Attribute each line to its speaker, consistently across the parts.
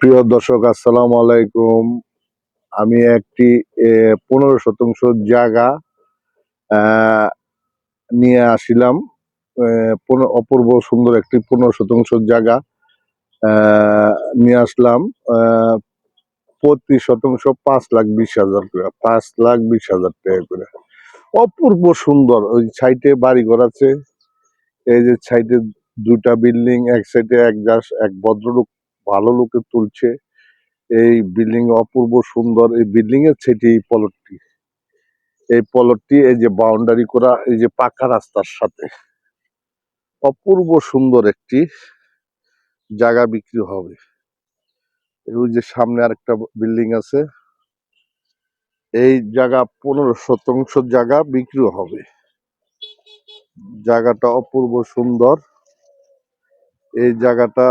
Speaker 1: প্রিয় দর্শক, আসসালাম আলাইকুম। আমি একটি পনেরো শতাংশ জায়গা নিয়ে আসিলাম। অপূর্ব সুন্দর একটি পনেরো শতাংশ জায়গা নিয়ে আসলাম। প্রতি শতাংশ পাঁচ লাখ বিশ হাজার করে, পাঁচ লাখ বিশ হাজার টাকা করে। অপূর্ব সুন্দর, ওই সাইডে বাড়ি ঘর আছে। এই যে সাইডে দুটা বিল্ডিং, এক সাইডে এক এক ভদ্রলোক ভালো লোকে তুলছে। এই বিল্ডিং অপূর্ব সুন্দর, এই বিল্ডিং এর সেটি এই পলটটি। এই পলটটি, এই যে বাউন্ডারি করা, এই যে পাকা রাস্তার সাথে। অপূর্ব সুন্দর একটি জায়গা বিক্রি হবে। ওই যে সামনে আরেকটা বিল্ডিং আছে। এই জায়গা পনেরো শতাংশ জায়গা বিক্রি হবে। জায়গাটা অপূর্ব সুন্দর। এই জায়গাটা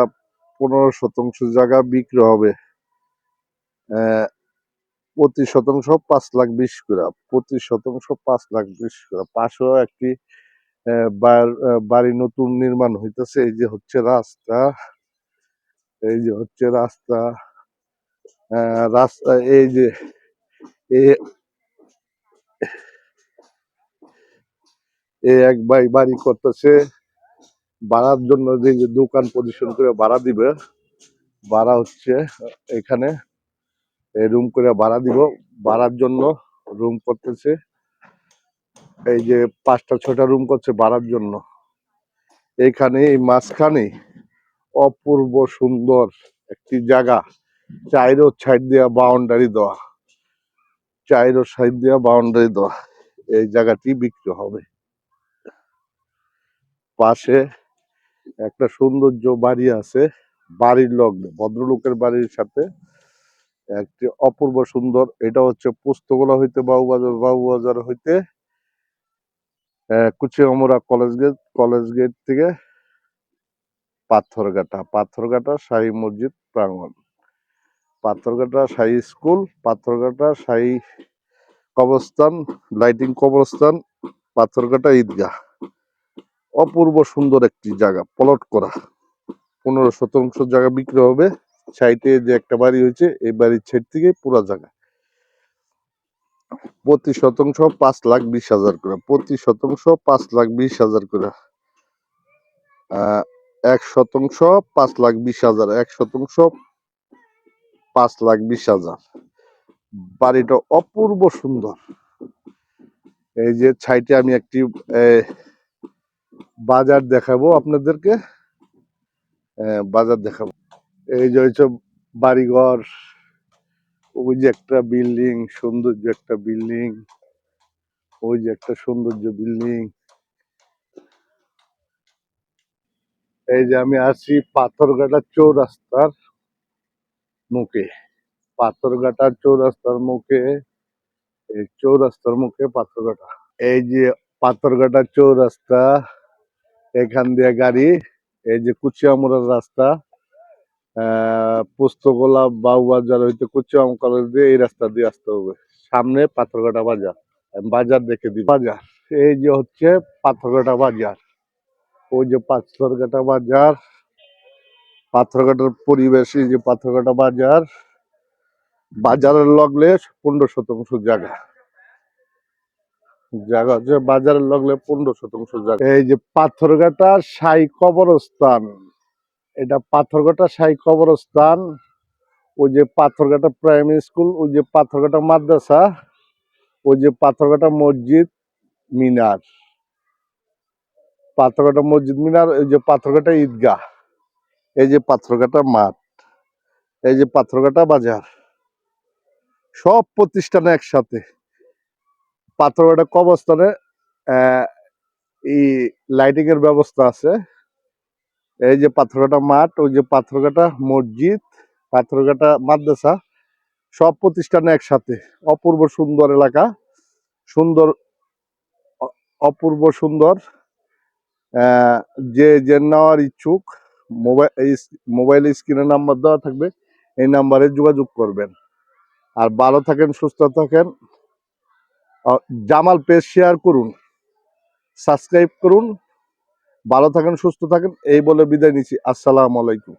Speaker 1: পনেরো শতাংশ জায়গা বিক্রি হবে। প্রতি শতাংশ, পাঁচ লাখ বিশ করে। প্রতি শতাংশ, পাঁচ লাখ বিশ করে। পাশেও একটি বাড়ি নতুন নির্মাণ হইতেছে। এই যে হচ্ছে রাস্তা, এই যে হচ্ছে রাস্তা রাস্তা, এই যে এ- এক ভাই বাড়ি করতেছে। ভাড়ার জন্য যে দোকান পজিশন করে ভাড়া দিবে ভাড়া হচ্ছে এখানে, এই রুম করে ভাড়া দিব। ভাড়ার জন্য রুম করতেছে, এই যে পাঁচটা ছটা রুম করছে ভাড়ার জন্য। এইখানে এই মাঝখানে অপূর্ব সুন্দর একটি জায়গা, চাইরো সাইড দেওয়া বাউন্ডারি দেওয়া। চাইরো সাইড দেওয়া বাউন্ডারি দেওয়া। এই জায়গাটি বিক্রি হবে। পাশে একটা সৌন্দর্য বাড়ি আছে বাড়ির লগ্নে, ভদ্রলোকের বাড়ির সাথে। একটি অপূর্ব সুন্দর, এটা হচ্ছে পুস্তকলা হইতে বাবুবাজার বাবুবাজার হইতে কুচি Kuchiamora college gate college gate থেকে পাথরঘাটা। পাথরঘাটা শাহী মসজিদ প্রাঙ্গণ। পাথরঘাটা শাহী স্কুল, পাথরঘাটা শাহী কবরস্থান, লাইটিং কবরস্থান, পাথরঘাটা ঈদগাহ। অপূর্ব সুন্দর একটি জায়গা প্লট করা। পনেরো শতাংশ জায়গা বিক্রি হবে। সাইটে যে একটা বাড়ি হয়েছে, এই বাড়ির সাইড থেকে পুরা জায়গা। প্রতি শতাংশ, পাঁচ লাখ বিশ হাজার করে। প্রতি শতাংশ, পাঁচ লাখ বিশ হাজার করে। এক শতাংশ, পাঁচ লাখ বিশ হাজার। এক শতাংশ, পাঁচ লাখ বিশ হাজার। বাড়িটা অপূর্ব সুন্দর। এই যে ছাইটে আমি একটি বাজার দেখাবো আপনাদেরকে। বাজার দেখাবো। এই যে হচ্ছে বাড়িঘর, ওই যে একটা বিল্ডিং, সৌন্দর্য একটা বিল্ডিং, ওই যে একটা সৌন্দর্য বিল্ডিং। এই যে আমি আছি পাথরঘাটা চৌরাস্তার মুখে। পাথরঘাটা চৌরাস্তার মুখে, এই চৌরাস্তার মুখে পাথরঘাটা। এই যে পাথরঘাটা চৌরাস্তা এখান দিয়ে গাড়ি, এই যে কুচিয়ামুড়ার রাস্তা পুস্তকলা বাবুবাজার হইতে কুচিয়াম কলেজ দিয়ে এই রাস্তা দিয়ে আসতে হবে। সামনে পাথরঘাটা বাজার বাজার দেখে দিই। বাজার, এই যে হচ্ছে পাথরঘাটা বাজার। ওই যে পাথরঘাটা বাজার, পাথরঘাটার পরিবেশ, এই যে পাথরঘাটা বাজার, বাজারের লগলে পনেরো শতাংশ জায়গা। জায়গা হচ্ছে বাজারের লগলে পনেরো শতাংশ জায়গা। এই যে পাথরঘাটা সাই কবরস্থান, এটা পাথরঘাটা সাই কবরস্থান, ওই যে পাথরঘাটা প্রাইমারি স্কুল, ওই যে পাথরঘাটা মাদ্রাসা, ওই যে পাথরঘাটা মসজিদ মিনার। পাথরঘাটা মসজিদ মিনার, এই যে পাথরঘাটা ঈদগাহ, এই যে পাথরঘাটা মাঠ, এই যে পাথরঘাটা বাজার। সব প্রতিষ্ঠান একসাথে। পাথরঘাটা কবরস্থানে আহ, এই লাইটিং এর ব্যবস্থা আছে। এই যে পাথরঘাটা মাঠ ওই যে পাথরঘাটা মসজিদ পাথরঘাটা মাদ্রাসা সব প্রতিষ্ঠান একসাথে। অপূর্ব সুন্দর এলাকা সুন্দর অপূর্ব সুন্দর। যে যে নেওয়ার ইচ্ছুক মোবাইল মোবাইল স্ক্রিনের নাম্বার দেওয়া থাকবে এই নাম্বারে যোগাযোগ করবেন। আর ভালো থাকেন সুস্থ থাকেন। জামাল পেজ শেয়ার করুন সাবস্ক্রাইব করুন, ভালো থাকেন, সুস্থ থাকেন, এই বলে বিদায় নিচ্ছি। আসসালামু আলাইকুম।